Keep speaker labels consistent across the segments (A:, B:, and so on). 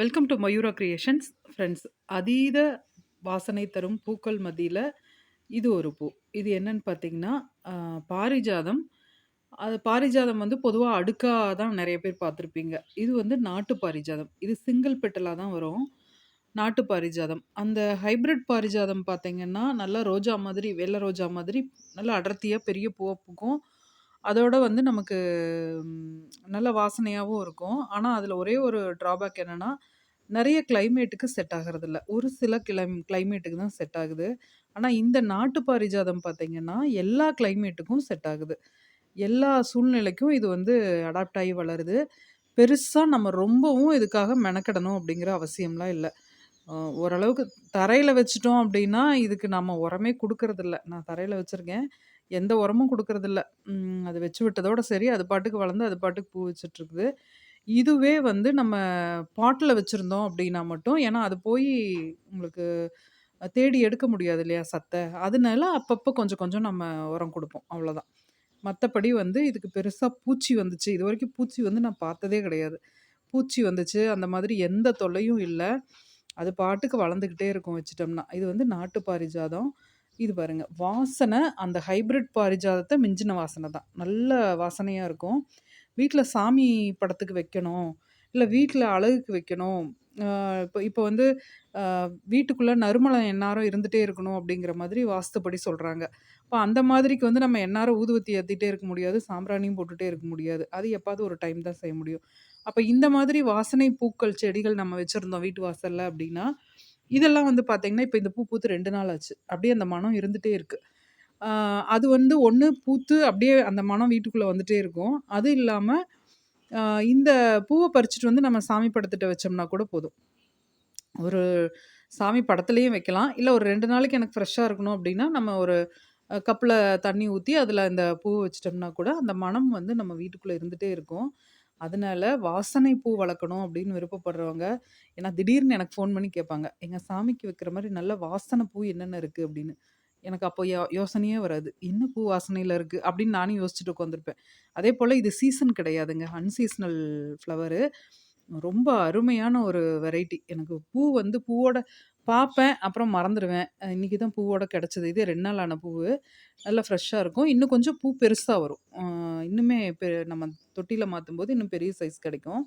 A: Welcome to Mayura creations friends அதீத வாசனை தரும் பூக்கள் மத்தியில் இது ஒரு பூ. இது என்னன்னு பார்த்தீங்கன்னா பாரிஜாதம். அது பாரிஜாதம் வந்து பொதுவாக அடுக்காக தான் நிறைய பேர் பார்த்துருப்பீங்க. இது வந்து நாட்டு பாரிஜாதம். இது சிங்கிள் பெட்டலாக தான் வரும். நாட்டு பாரிஜாதம். அந்த ஹைபிரிட் பாரிஜாதம் பார்த்தீங்கன்னா நல்லா ரோஜா மாதிரி வெள்ளை ரோஜா மாதிரி நல்லா அடர்த்தியாக பெரிய பூவாக பூக்கும். அதோட வந்து நமக்கு நல்ல வாசனையாகவும் இருக்கும். ஆனால் அதில் ஒரே ஒரு ட்ராபேக் என்னென்னா நிறைய கிளைமேட்டுக்கு செட் ஆகிறதில்ல. ஒரு சில கிளைம் கிளைமேட்டுக்கு தான் செட் ஆகுது. ஆனால் இந்த நாட்டு பாரிஜாதம் பார்த்திங்கன்னா எல்லா கிளைமேட்டுக்கும் செட் ஆகுது. எல்லா சூழ்நிலைக்கும் இது வந்து அடாப்ட் ஆகி வளருது. பெருசாக நம்ம ரொம்பவும் இதுக்காக மெனக்கிடணும் அப்படிங்கிற அவசியம்லாம் இல்லை. ஓரளவுக்கு தரையில் வச்சுட்டோம் அப்படின்னா இதுக்கு நம்ம உரமே கொடுக்கறதில்ல. நான் தரையில் வச்சுருக்கேன். எந்த உரமும் கொடுக்கறதில்ல. அது வச்சு விட்டதோட சரி அது பாட்டுக்கு வளர்ந்து அது பாட்டுக்கு பூ வச்சிட்ருக்குது. இதுவே வந்து நம்ம பாட்டில் வச்சுருந்தோம் அப்படின்னா மட்டும் ஏன்னா அது போய் உங்களுக்கு தேடி எடுக்க முடியாது இல்லையா சத்தை. அதனால அப்பப்போ கொஞ்சம் கொஞ்சம் நம்ம உரம் கொடுப்போம் அவ்வளோதான் மற்றபடி வந்து இதுக்கு பெருசாக பூச்சி வந்துச்சு. இது வரைக்கும் பூச்சி வந்து நான் பார்த்ததே கிடையாது. பூச்சி வந்துச்சு அந்த மாதிரி எந்த தொல்லையும் இல்லை. அது பாட்டுக்கு வளர்ந்துக்கிட்டே இருக்கும் வச்சிட்டோம்னா. இது வந்து நாட்டு பாரிஜாதம் இது பாருங்க. வாசனை அந்த ஹைபிரிட் பாரிஜாதத்தை மிஞ்சின வாசனை தான். நல்ல வாசனையாக இருக்கும். வீட்டில் சாமி படத்துக்கு வைக்கணும். இல்லை வீட்டில் அழகுக்கு வைக்கணும். இப்போ இப்போ வந்து வீட்டுக்குள்ளே நறுமணம் எந்நேரம் இருந்துகிட்டே இருக்கணும் அப்படிங்கிற மாதிரி வாஸ்துப்படி சொல்கிறாங்க இப்போ அந்த மாதிரிக்கு வந்து நம்ம எந்நேரம் ஊதுவத்தி ஏற்றிட்டே இருக்க முடியாது. சாம்பிராணியும் போட்டுகிட்டே இருக்க முடியாது. அது எப்பாவது ஒரு டைம் தான் செய்ய முடியும். அப்போ இந்த மாதிரி வாசனை பூக்கள் செடிகள் நம்ம வச்சுருந்தோம் வீட்டு வாசலில் அப்படின்னா இதெல்லாம் வந்து பார்த்தீங்கன்னா இப்போ இந்த பூ பூத்து ரெண்டு நாள் ஆச்சு. அப்படியே அந்த மனம் இருந்துகிட்டே இருக்குது அது வந்து ஒன்று பூத்து அப்படியே அந்த மனம் வீட்டுக்குள்ளே வந்துட்டே இருக்கும். அது இல்லாமல் இந்த பூவை பறிச்சுட்டு வந்து நம்ம சாமி படத்திட்ட வச்சோம்னா கூட போதும். ஒரு சாமி படத்துலேயும் வைக்கலாம். இல்லை ஒரு ரெண்டு நாளைக்கு எனக்கு ஃப்ரெஷ்ஷாக இருக்கணும் அப்படின்னா நம்ம ஒரு கப்பில் தண்ணி ஊற்றி அதில் இந்த பூவை வச்சிட்டோம்னா கூட அந்த மனம் வந்து நம்ம வீட்டுக்குள்ளே இருந்துகிட்டே இருக்கும். அதனால வாசனை பூ வளர்க்கணும் அப்படின்னு விருப்பப்படுறவங்க ஏன்னா திடீர்னு எனக்கு ஃபோன் பண்ணி கேட்பாங்க எங்கள் சாமிக்கு வைக்கிற மாதிரி நல்ல வாசனை பூ என்னென்ன இருக்குது அப்படின்னு. எனக்கு அப்போ யோ யோசனையே வராது என்ன பூ வாசனையில் இருக்குது அப்படின்னு நானும் யோசிச்சுட்டு உட்காந்துருப்பேன் அதே போல் இது சீசன் கிடையாதுங்க அன்சீசனல் ஃப்ளவரு ரொம்ப அருமையான ஒரு வெரைட்டி எனக்கு பூ வந்து பூவோட பார்ப்பேன் அப்புறம் மறந்துடுவேன் இன்றைக்கி இன்னைக்கு தான் பூவோட கிடச்சிது. இது ரெண்டு நாள் ஆன பூவு. நல்லா ஃப்ரெஷ்ஷாக இருக்கும். இன்னும் கொஞ்சம் பூ பெருசாக வரும். அஹ் இன்னுமே பெ நம்ம தொட்டியில் மாற்றும் போது இன்னும் பெரிய சைஸ் கிடைக்கும்.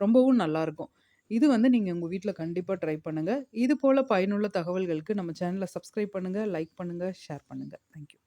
A: ரொம்பவும் நல்லாயிருக்கும் இது வந்து நீங்கள் உங்கள் வீட்டில் கண்டிப்பாக ட்ரை பண்ணுங்கள் இது போல் பயனுள்ள தகவல்களுக்கு நம்ம சேனலை சப்ஸ்கிரைப் பண்ணுங்கள் லைக் பண்ணுங்கள் ஷேர் பண்ணுங்கள் தேங்க்யூ